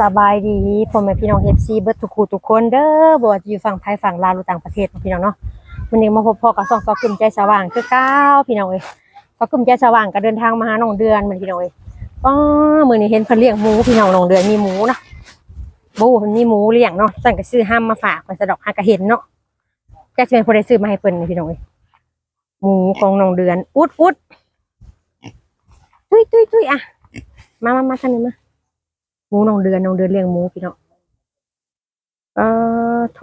สบายดีพ่อแม่พี่น้องเอฟซีเบิร์ตทุกคู่ทุกคนเด้อบว่าอยู่ฝั่งไทยฝั่งลาวหรือต่างประเทศพี่น้องเนาะวันนี้มาพบพ่อกับสองสาวกลุ่มใจสว่างคือเก้าพี่น้องเอ้ยสาวกลุ่มใจสว่างก็เดินทางมาหาน้องเดือนเหมือนพี่น้องเอ้ยอ๋อมือนี้เห็นเพิ่นเลี้ยงหมูพี่น้องน้องเดือนมีหมูเนาะบูมันมีหมูเลี้ยงเนาะสั่งก็ซื้อห้ามมาฝากเพิ่นสะดอกหากะเห็นเนาะแกสิเป็นคนได้ซื้อมาให้เพิ่นนี่พี่น้องเอ้ยหมูของน้องเดือนอุดอุดตุ้ยตุ้ยตุ้ยอะมามามาทางนี้มา มูน้องเดือนน้องเดือนเลี้ยงหมูพี่น้องเออโท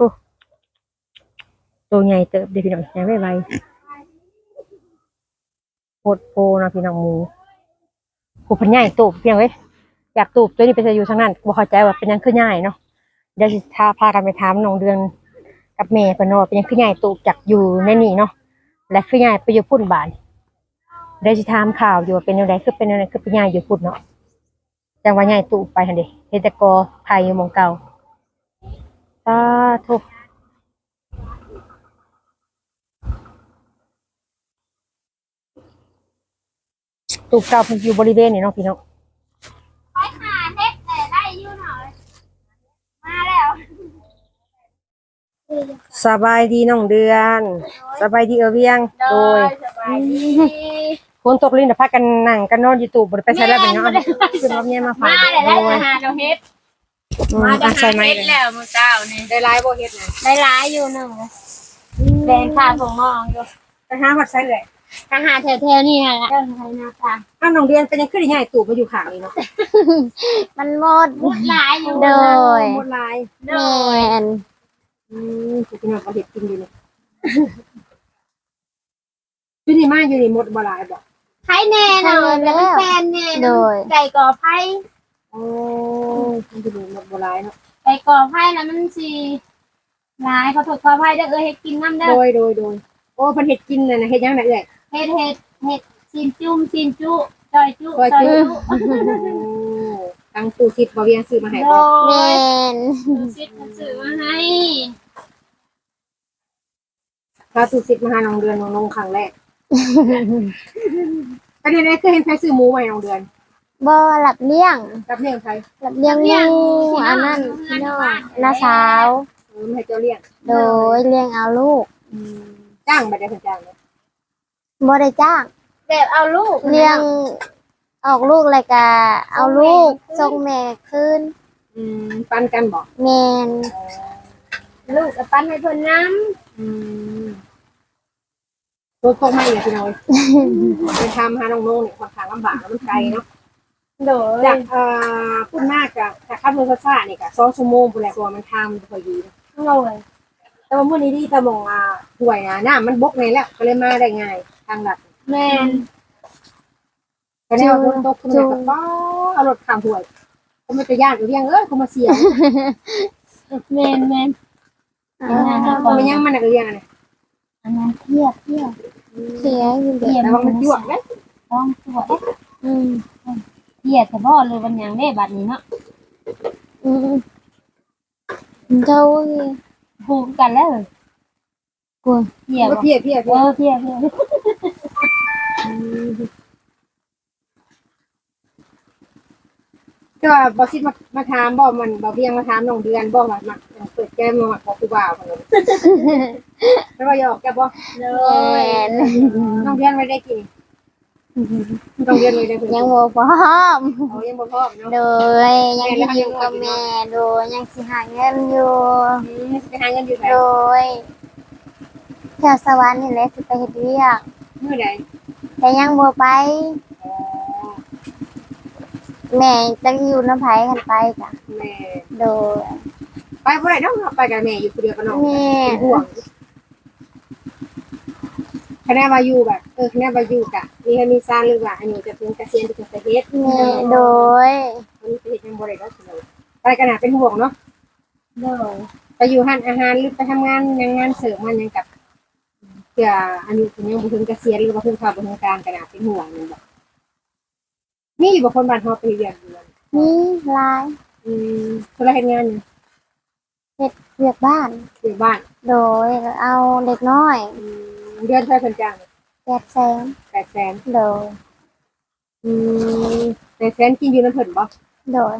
ตัวใหญ่เติบเดี๋ยวพี่น้องใหญ่ไวไวโคตรโพนะพี่น้องหมูผู้พันใหญ่ตูบเพียงเว้ยอยากตูบตัวนี้ไปจะอยู่ทางนั้นบ่เข้าใจว่าเป็นยังคือใหญ่เนาะเดี๋ยวสิพาพากันไปถามน้องเดือนกับแม่เพิ่นเนาะว่าเป็นยังคือใหญ่ตูบจากอยู่ในนี่เนาะและคือใหญ่ไปอยู่พุ่นบานเดี๋ยวสิถามข่าวอยู่ว่าเป็นยังไงคือเป็นยังไงคือเป็นใหญ่อยู่พุ่นเนาะ จังว่าใหญ่ตูไปหันเดิเฮดแตกอไผ่อยู่หมองเก่าสาธุตูเก่าเพิ่นอยู่บริเวณนี่เนาะพี่น้องไปหาเฮ็ดแต่ได้อยู่หน่อยมาแล้วสบายดีน้องเดือน สบายดีเออเวียงโดยสบายดี ฝนตกลิ้นน่ะพากันนั่งกันนอนอยู่ตู้บ่ได้ไปใช้แล้วเป็นเนาะขึ้นรอบเนี้ยมาฝากมาแล้วได้โดยมาหาเราเฮ็ดอืมมาอะจะใส่หาไม้เฮ็ดเลยแล้วมื้อเช้านี่ได้หลายบ่เฮ็ดน่ะได้หลายอยู่หนึ่งแดงข้าวของมองอยู่ไปหาฮอดใส่เลยถ้าหาแถวๆนี่ฮะเรื่องไทยนาตาอ้าวน้องเดือนเป็นยังคือได้ใหญ่ตู้มาอยู่ข้างนี่เนาะมันหมดพูดหลายอยู่โดยหมดหลายโดแมยนอืมพี่น้องก็เห็ดกินอยู่นี่อยู่นี่มาอยู่นี่หมดบ่หลายบ่ ไผแน่นอนแล้วเป็นแฟนแน่โดยไก่ก่อไผโอ้มันอยู่นี่หมดบ่หลายเนาะไก่ก่อไผแล้วมันสิหลายขอโทษขออภัยเด้อเอ้ยเฮ็ดกินน้ำเด้โดอยโดยโดยโอ้เพิ่นเฮ็ดกินน่ะนะเฮ็ดหยังน่ะเอ้อยเฮ็ดเฮ็ดเฮ็ดชินจุ่มชินจุจอยจุซอยจอยจุจุโอ้ตังตู้ซิดบ่เวียงซื้อมาให้โดบ่แมยนดูซิมันซื้อมาให้ถ้าตู้ซิดมาหาน้องเดือนน้องนงครั้งแรก อันนี้ได้เคยเห็นใครซื้อหมูไว้น้องเดือนบ่หลับเลี้ยงกับเลี้ยงใครหลับเลี้ยงหมูอันนั้นพี่น้องนาสาว เออไม่ให้เจ้าเลี้ยงโดยเลี้ยงเอาลูกอืมจ้างบ่ได้เพิ่นจ้างเลยบ่ได้จ้าง แบบเอาลูกเลี้ยงออกลูกแล้วก็เอาลูกส่งแม่คืนอืมปันกันบ่แมน ลูกกับปั้นให้เพิ่นน้อืม รถตกมาอีกแล้วพี่น้อยไปทำหาน้องโน่เนี่ยค่อนข้างลำบากแล้วมันไกลเนาะำโดยจากเอ่อพูดมากกับจากขับรถซ่าๆนี่ก็สองชั่วโมงพุ่นแหละเพราะว่ามันทำพอดีนะโดยแต่ว่ามื้อนี้ที่ตะมองอ่าห่วยนะน้ำมันบกในแล้วก็เลยมาได้ง่ายทางลัดแม่นก็ได้เอารถตกขึ้นมากับป้าเอารถข้ามห่วยก็ไม่ไปย่านหรือยังเอ้ยเขามาเสียแม่นแม่นเขาไม่ยังมันน่ะเรียงอะนะ อันนั้นเทียบเทียบเสียอยู่เด็เทียบแต่ว่ามันยั่วนะต้องตัวเอ๊ะอืมเทียบแต่บ่เลยวันหยังได้บัดนี้เนาะอืมเจ้าพูดกันแล้วกลัวเทียบเพียเพียเอเพียอเทียบเทียบ ก็ว่าบอสิมามาถามบ่มันบ่เพียงมาถามน้องเดือนบ่ว่ามักเปิดแก้มมาขอครูบ่าวคนนั้นแล้วก็หยอกแกบ่โดแมยนน้องเดือนไม่ได้กินน้องเดือนไม่ได้เพิ่นยังบ่พร้อมเขายังบ่พร้อมเนาะโดยยังสิอยู่กับแม่โดยยังสิหาเงินอยู่อืมไปหาเงินอยู่ไหนโดยแถวสวรรค์นี่แหละสิไปเฮ็ดเวียกมื้อใดแต่ยังบ่ไปอ๋อ แม่จังอยู่น้ำไผกันไปจ้ะแม่โดยไปบ่ได้ดอกไปกับแม่อยู่คนเดียวกับน้องแม่เป็นห่วงคะแนนว่าอยู่แบบเออคะแนนว่าอยู่กะมีให้มีซ่านหรือว่าอันนี้จะเป็นเกษียณที่เป็นเฮ็ดแม่โดยวันนี้ไปเฮ็ดยังบ่ได้ดอกเลยไปกันน่ะเป็นห่วงเนาะโดยไปอยู่ห้านอาหารหรือไปทำงานยังงานเสริมมันยังกับเพื่ออันนี้ถึงยังบ่ถึงเกษียณหรือว่าเพิ่งเข้าบ่ถึงกลารกันน่ะเป็นห่วงนี่บ่ นี่บ่คนบ้านเฮาไปเรียนอยู่นั่นนี่ลายอืมคนละเฮ็ดงานอยู่เวียกบ้าน อยู่บ้านโดยเอาเด็กน้อยอืมเดือนเท่าเพิ่นจ้างแปดแสน800,000 โดยอืม800,000กินอยู่นำเพิ่นบ่โดย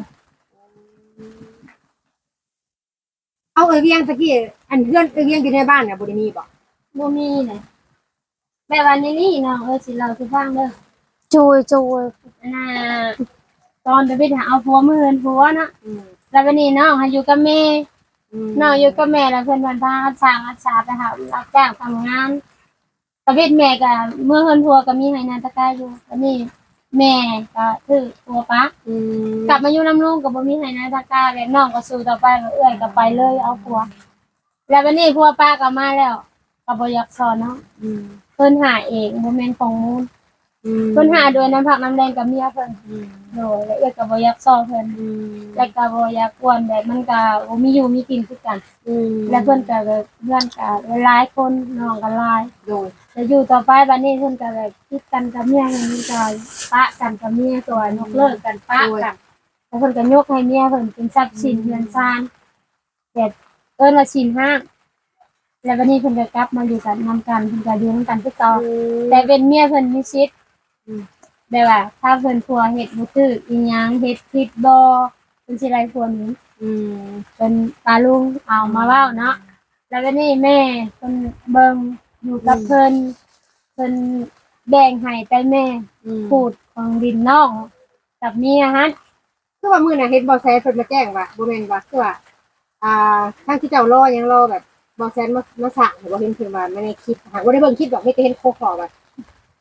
เอาเอ้ยเวียงตะกี้อันเพื่อนเอ้ยเวียงอยู่ในบ้านน่ะบ่ได้มีบ่บ่มีเลยแบบวันนี้นี่น้องเออสิเราสิฟังเด้อ จุยจุยอันน่ะตอนไปไปหาเอาผัวมือเหินผัวเนาะอืมแล้ววันนี้น้องให้อยู่กับแม่อืมน้องอยู่กับแม่แล้วเพิ่นวันพาอัดสร้างอัดสาไปหารับจ้างทำงานตะเวทแม่ก็เมื่อเฮินผัวก็มีให้นาตะกายอยู่วันนี้แม่ก็ถือตัวปะอืมกลับมาอยู่น้ำลุงก็บ่มีให้นาตะกายแล้วน้องก็สู้ต่อไปก็เอื้อยก็ไปเลยเอาผัว แล้ววันนี้ผัวป้าก็มาแล้วก็บ่อยากสอนเนาะอืมเพิ่นหาเองบ่แม่นของมูลอืม เพิ่นหาโดยน้ำผักน้ำแดงกับเมียเพิ่นอืมโดยแล้วเอื้อยก็บ่อยากสอนเพิ่นอืมแล้วก็บ่อยากกวนแบบมันก็บ่มีอยู่มีกินคือกันอืมแล้วเพิ่นก็แบบเพื่อนก็หลายคนน้องก็หลายโดยแล้วอยู่ต่อไปบัดนี้เพิ่นก็แบบคิดกันกับเมียอย่างนี้ก็ปะกันกับเมียตัวยกเลิกกันปะกันแล้วเพิ่นก็ยกให้เมียเพิ่นเป็นทรัพย์สินเงินซานแต่เอิ้นว่าสินห้างแล้วบัดนี้เพิ่นก็กลับมาอยู่กันนำกันเพิ่นก็อยู่นำกันคือเก่าแต่เป็นเมียเพิ่นมีสิทธิ์ แบบว่า ถ้าเพิ่นผัวเฮ็ดบ่ถูกอีหยังเฮ็ดผิดบ่เพิ่นสิไล่ผัวหนี้อืมเป็นตาลุงเอามาเว้าเนาะแล้วก็นี่แม่เพิ่นเบิ่งอยู่กับเพิ่นเพิ่นแบ่งให้แต่แม่อืมพูดของดินน้องกับเมียฮันคือว่ามื้อน่ะเห็นบ่แซนเพิ่นมาแจ้งว่าบ่แม่นว่าคือว่าอ่าทางที่เจ้ารอยังรอแบบบ่แซนมามาสั่งหรือว่าเห็นเพิ่นว่าไม่ได้คิดหากบ่ได้เบิ่งคลิปดอกไม่ได้เห็นโคกขอว่า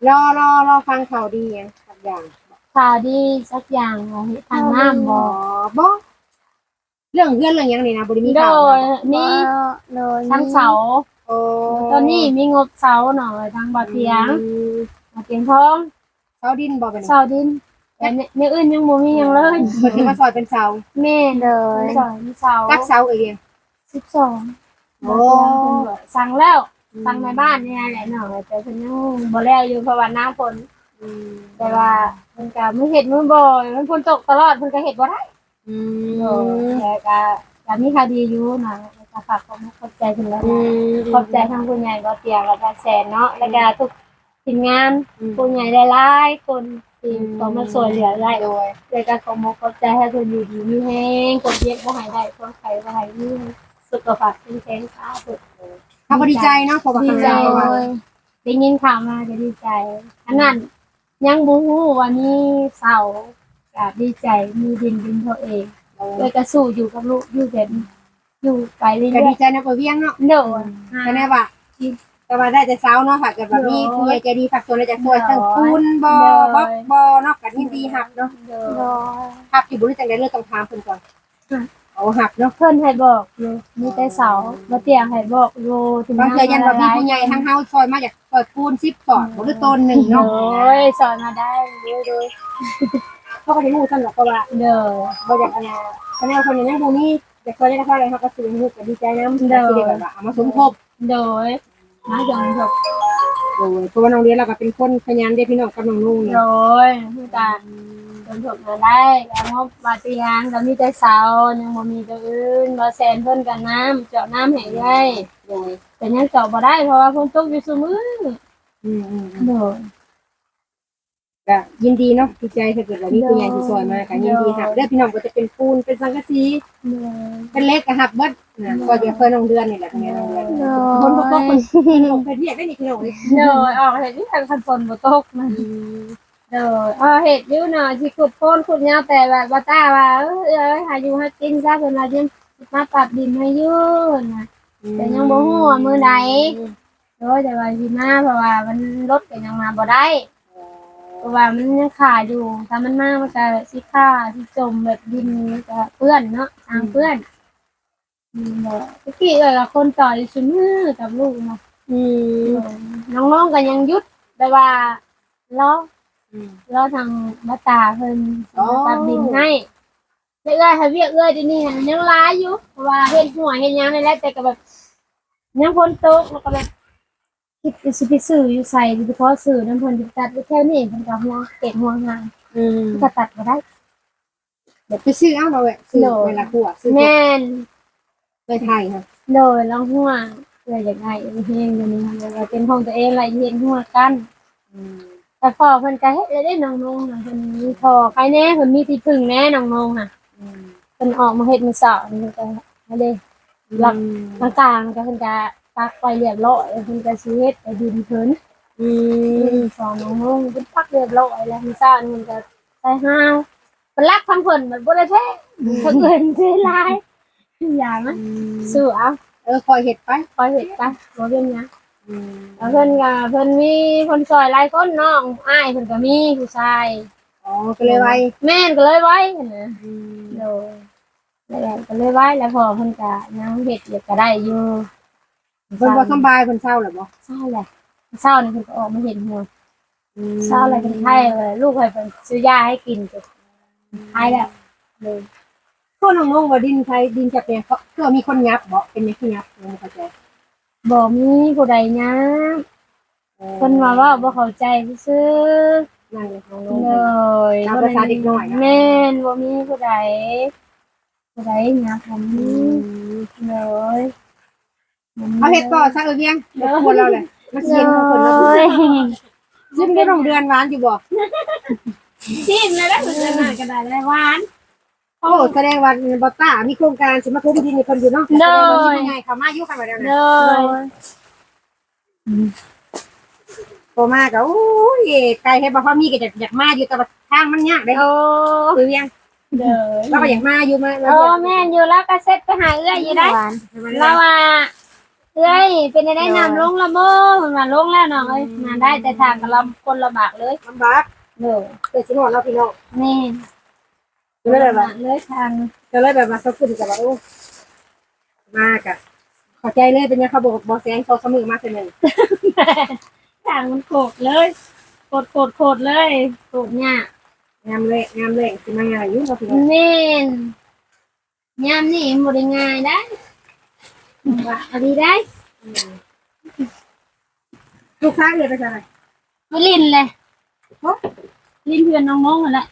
รอรอรอฟังข่าวดีหยังสักอย่างข่าวดีสักอย่างว่าเฮ็ดทางน้ำบ่อ๋อบ่เรื่องเพื่อนเรื่องหยังนี่นะบ่ได้มีโดข่าวยนะนี่โดยทั้งเสาโอ้ตอนนี้มีงบเสาหน่อยทางบ่อเตียงอืมบ่อเตียงทองเสาดินบ่เป็นเสาดินแต่เนี่ยเนี่ยอื่นยังบ่มีหยังเลยเพิ่นสิมาซอยเป็นเสาแม่โดยเสาเสาตักเสาเอ้ยเรียง12โอ้ สั่งแล้ว สั่งในบ้านเนี่ยแหละเนาะแต่เพิ่นยังบ่แล้วอยู่เพราะว่าหน้าฝนอืมแต่ว่าเพิ่นก็มื้อเฮ็ดมื้อบ่อยมันฝนตกตลอดเพิ่นก็เฮ็ดบ่ได้อืเออมแต่ก็ก็มีข่าวดีอยู่นะก็ฝากความขอบใจเพิ่นแล้วอืนะมขอบใจทางผู้ใหญ่บ่เตียงแล้วก็แสนเนาะแล้วก็ทุกทีมงานอืมผู้ใหญ่หลายๆคนที่เข้ามาช่วยเหลือได้โดยแล้วก็ขอมขอบใจให้เพิ่นอยู่ดีมีแฮงคนเย็บบ่ให้ได้คนไข้บ่ให้มีสุขภาพแข็งแรงสาธุ เขาก็ดีใจเนาะเพราะว่าดีข้างใจหน้าเพราะว่าเลยได้ยินข่าวมาก็ดีใจ อันนั้นยังบูฮู้วันนี้เสาร์ก็ดีใจมีดินดินตัวเองเลยก็สู้อยู่กับลูกอยู่แบบนี้อยู่ไปเรื่ก็อดียใจนะบ่เวียงเนาะๆเดี๋ยวแต่แน่ว่าแต่ว่าได้แต่เช้าเนาะค่ะเกิดแบบนี้ผู้ใหญ่ใจดีฝากส่วนได้จากช่วยทั้งปูนบ่บ่บ่เนาะกันยินดีหับเนาะเดี๋ยวโดยหับอยู่บ่รู้จังได๋เรื่องต้องถามเพิ่นก่อน เอาหับเนาะเพิ่นให้บอกอยู่มีแต่เสาร์มาเตียงให้บอกอยู่ถึงบางเทื่อยันว่ามีผู้ใหญ่ทั้งเฮาซอยมาจากซอยปูน10ก่อนบ่ได้ต้นหนึงโอ้เนาะยสอนมาได้เด้อเขาก็ได้ฮู้ซั่นหรอกเพราะว่าๆเด้อบ่อยากอันน่ะคะแนนคนนี้ยังบ่มีแต่ก็ได้ราคาอะไรเฮาก็ซื้อฮู้ก็ดีใจนำที่ได้แบบว่าเอามาสมทบเด้อมาจังจบโอ้ยเพราะว่าน้องเรียนเราก็เป็นคนขยันเด้พี่น้องกับน้องนุ่งเนี่ยเด้อคือการ จนจบมาได้แล้วงบมาเตียงก็มีแต่เสายังบ่มีตัวอื่นบ่แซนเพิ่นกันน้ำเจาะน้ำให้ได้โดยแต่ยังเจาะบ่ได้เพราะว่าฝนตกอยู่ซุมื้ออืมอืมโดยก็ยินดีเนาะดีใจถ้าเกิดว่ามีผู้ใหญ่ที่ซอยมาก็ยินดีหับเด้อพี่น้องก็จะเป็นปูนเป็นสังกะสีโดย เป็นเล็กก็หับเบิดนะก็เดี๋ยวเพิ่นน้องเดือนนี่แหละเป็นไงน้องเดือนโดคนบ่ตกยคนลงไปเรียกได้นี่พี่น้องนี่โดยออกเฮ็ดที่ทางคันฝนบ่ตกนะ โดยอ๋อเฮ็ดอยู่เนาะสิขุดโพนขุดหญ้าแต่ว่าบ่ตาว่าเอ้ยเอ้ยหาอยู่หากินซะเพิ่นว่ายังมาปรับดินให้อยู่นะแต่ยังบ่ฮู้ว่ามื้อใดโดยแต่ว่าสิมาเพราะว่ามันรถก็ยังมาบ่ได้เพราะว่ามันยังขาดอยู่ถ้ามันมากมันจะสิค่าสิจมแบบดินจะเปื้อนเนาะทางเปื้อนอืมแบบตะกี้เอ้ยกับคนต่อยชุมือกับลูกเนาะอืมน้องๆก็ยังหยุดแต่ว่าล้ออื มล้อทางมาตาเพิ่นมาตัดดินให้เอ้อยให้เวียกเอ้อยเดี๋ยวนี้หั้นยังร้ายอยู่เพราะว่าเฮ็ดหัวเฮ็ดหยังนี่แหละแต่ก็แบบยังพ้นตกแล้วก็แบบคิดจะสิไปซื้ออยู่ใส่โดยเฉพาะซื้อน้ำเพิ่นสิตัดไปแค่นี้เพิ่นก็ห่วงเก็บห่วงห่างอืมก็ตัดมาได้เดี๋ยวไปซื้อเอาเราแหละซื้อเวลาคั่วซื้อแม่นไปไทยค่ะโดยลองหัวเลยอย่างไรเฮงอยู่นี่ค่ะเราเป็นของตัวเองอะไรเห็นหัวกันอืม แต่พอเพิ่นก็เฮ็ดได้ได้น้องนงน่ะเพิ่นมีพอใครแน่เพิ่นมีที่พึ่งแน่น้องนงน่ะอืมเพิ่นออกมาเฮ็ดมื้อเช้านี่ก็มาเด้หลักกลางๆก็เพิ่นจะตักไปเรียบร้อยเพิ่นจะสิเฮ็ดไปดินเพิ่นอือืมมสองน้องนุ่งเพิ่นปักเรียบร้อยแล้วมีซ่านมันก็ใส่ห้าวเพิ่นรักทั้งเพิ่นมันบ่ได้แท้เพิ่นเพิ่นสิหลายอย่างนะสู้เอาเออคอยเห็ดไปคอยเฮ็ดไปบ่เป็นหยังอืม แล้วเพิ่นก็เพิ่นมีคนซอยหลายคนน้องอ้ายเพิ่นก็มีผู้ชายอ๋อก็เลยไว้แม่นก็เลยไว้นะอืมโดยแล้วก็เลยไว้แล้วพอเพิ่นก็ยังเฮ็ดเดี๋ยวก็ได้อยู่เพิ่นบ่สำบายเพิ่นเศร้าเหรอบ่เศร้าแหละเศร้านี่เพิ่นก็ออกมาเห็นหัวอืมเศร้าอะไรเป็นไข้เลยลูกให้เป็นซื้อยาให้กินจบไข้แล้วเลยคนน้องๆว่าดินไทยดินจะเป็นเพราะคือมีคนยับบ่เป็นยังคือยับบ่เข้าใจ บ่มีผู้ใดนะเพิ่นว่าว่าบ่เข้าใจซื่อนั่นเลยของๆน้องเลยตามภาษาเด็กน้อยนะ แม่นบ่มีผู้ใดผู้ใดนะบ่มีเลยบ่มีเอาเฮ็ดก่อซะเออเวียงเดี๋ยวคนเราเลยมาสิเย็นของเพิ่นแล้วเลยซึ่งได้โรงเดือนหวานอยู่บ่ชิมเลยแล้วมันจะน่าก็ได้เลยหวาน โอ้แสดงว่าบ่ต้ามีโครงการสิมาทุบดินให้เพิ่นอยู่เนาะเลยแสดงว่าสิง่ายเข้ามาอยู่กันว่าแล้วเลนะยโตมาก็โอ้ยไกลให้บ่พอมีก็อยากอยากมาอยู่แต่ว่าทางมันยากเด้โอ้เออเวียงเลยเราก็อยากมาอยู่มาโอ้แม่นอยู่แล้วก็เซ็ตไปหาเอื้อยอยู่ได้หวานเราว่าเอ้ยเป็นได้นำลงละโมมันมาลงแล้วน้องเอ้ยมาได้แต่ทางกับลำคนลำบากเลยลำบากเด้อเกิดสินอนเนาะพี่น้องนี่ ก็เลยแบบว่าเลยทางก็เลยแบบมาสักขึ้นกับว่าโอ้มากอะขอใจเลยเป็นยังเขาบอกบอแซงโซสมือมากเลยทางมันโกดเลยโกดโกดโกดเลยโกดเนี่ยงามเลยงามเลยสิมางานยุ่งกับพี่น้องแม่นยามนี่บ่ได้ง่ายได้ว่าเอะไรได้ลูกค้าเลยไปไหนไปลินเลยลินเพื่อนน้องๆนั่นแหละ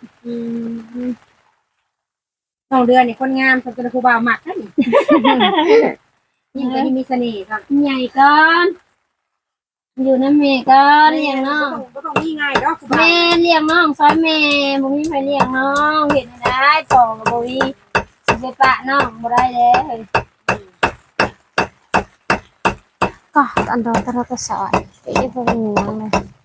สองเดือนนี่คนงามคนเป็นครูบาหมักนั่นยิ่งก็ยิ่งมีเสน่ห์ครับใหญ่ก่อนอยู่น้ำเมย์ก่อนเลี้ยงน้องก็ต้องมีง่ายเนาะครูบาแม่เลี้ยงน้องซอยแม่บ่มีใครเลี้ยงน้องเห็นได้พ่อก็บ่มีสิไปปะน้องบ่ได้เด้ก็อันโดนตระกสอนไปยี่ห้อนี้ยังเลย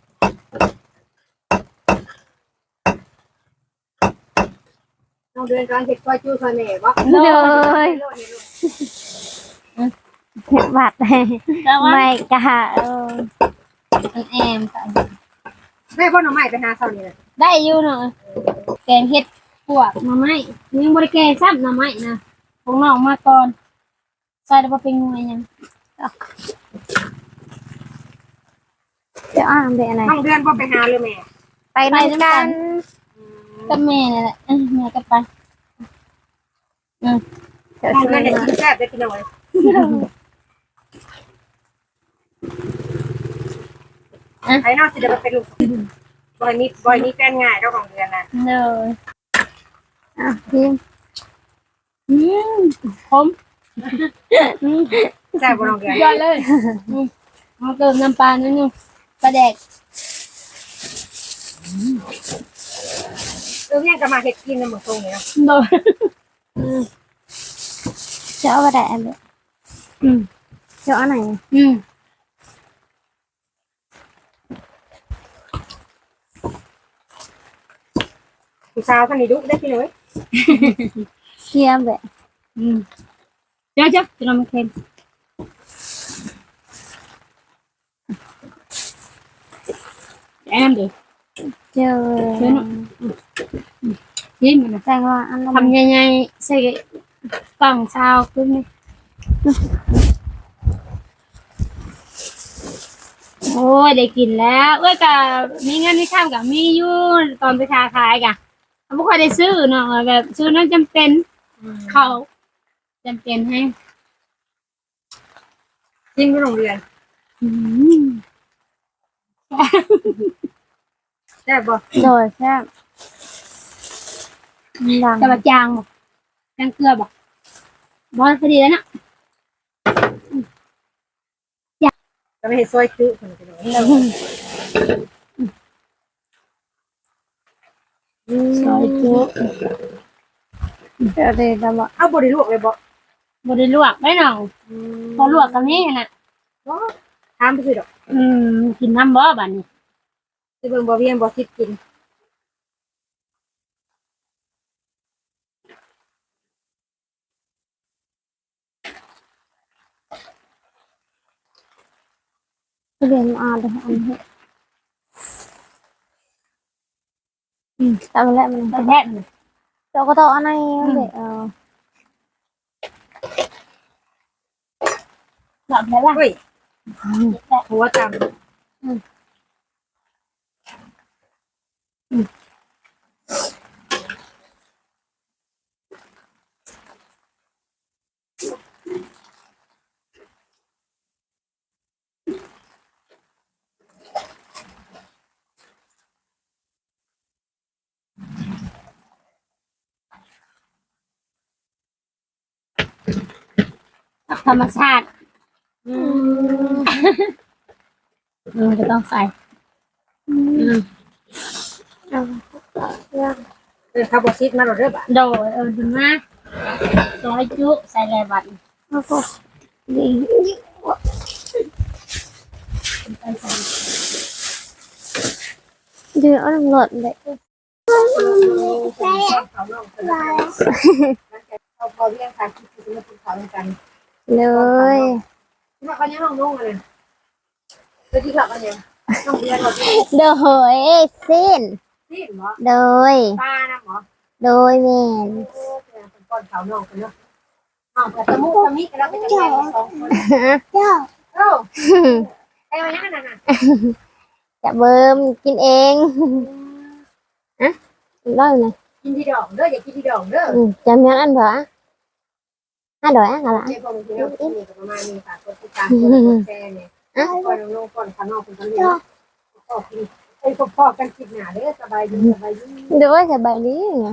สองเดือนกำลังเห็ดซอยจู้ซอยแม่บ่เลยบาดเลยแต่ว่าไม่กะเออแอมกันแม่พ่อหน่อไม้ไปหาเสานี่นะได้อยู่เนาะแกงเฮ็ดพวกหน่อไม้ยังบ่ได้แกงซ้ำหน่อไม้นะของน้องมาก่อนใส่ได้บ่เป็นไงยังเดี๋ยวอ่านเป็นอะไรสองเดือนพ่อไปหาเลยแม่ไปด้วยกัน กับแม่นี่แหละเอ้ยแม่ก็ไปเดี๋ยวสองช่วเดือนยเด็กกินแซ่บได้กินหน่อยไอ้นอกสิเดี๋ยวไปเป็นลูกบอยมีบอยมีแฟนง่ายเท่าของเดือนนะเด้ออะพี่อืมผมแซ่บกว่าน้องเดือนยอดเลยอืมเอาเติมน้ำปลานิดนึงปลาแดก เออเนี่ยก็มาเห็ดกินในหมู่ตรงนี้นะโดนจะเอาไปไหนอันเดียวอืมจะเอาไหนอืมผู้สาวคนนี้ดุได้พี่หน่อยเทียมแบบอืมเดี๋ยวเจ้าจะนำมาเค็มแอมดิ เจอเชิญยิ้มนะแตงว่าอันละทำใหญ่ๆใส่กล่องซาวขึ้นนี่โอ้ยได้กินแล้วเอ้ยกะมีเงินมีข้ามกับมีอยู่ตอนไปค้าขายกะไม่ค่อยได้ซื้อเนาะแบบซื้อนั้นจำเป็นเขาจำเป็นให้จริงพี่โรงเรียนอืม แซ่บบ่โดยแค่ดังแต่ว่าจางบ่จางเกลือบ่บอลพอดีแล้วนะจะไปเห็ดซอยคือคนพี่หน่อยซอยจุเดี๋ยวเลยจะบอกเอาบริลวกเลยบ่บ่ได้ลวกได้น้องพอลวกกันนี้น่ะถามไปสิดอก อืม กินน้ำบ่บัดนี้ สิเบิ่งบ่เวียนบ่ทิพย์กินเรียนอ่านอันนี้อืมตามแล้วมันแท้ๆนี่เราก็ต้องอันนี้เด็กเออลวกได้ล่ะเฮ้ยหัวจำ ธรรมชาติอืมก็ต้องใส่อืม เออข้าวบ่ซิดมาโดดเด้อบ่ะโดยเออดูนะซอยจุใส่แลบัดแล้วก็ดีไปใส่เดือดอันหลดเลยเขาน้องเพิ่นเขาพอเรียงค่ะคิดสิมากินข้าวด้วยกันเลยที่ว่าเขายังน้องนุ่งอะนะเดี๋ยวที่เขากันยังน้องเรียนเราที่เดือดเหยเส้นที่หมอโดยป้านะหมอ โดยแมนเป็นก้อนเขาน้องกันเนาะอ้าวแต่ตะมุกตะมิกแล้วก็จะแข่สองคนเจ้าเอ้าไอ้วันนั้นน่ะจะเบิ่มกินเองได้เลยกินที่ดอกเด้ออย่ากินที่ดอกเด้ออืมจำยังอันเหรออันเดออันอะไรเจ้าพ่อมึงกินเอะมาณนี้ค่ะคนที่ตามคนแชร์เนี่ยก้อนน้องก้อนข้างนอกเป็นคนเลี้ยงพ่อกินไอ้พ่อกันคิดหนาเด้อสบายดีสบายดีเดี๋ยวว่าจะใบนี้ไง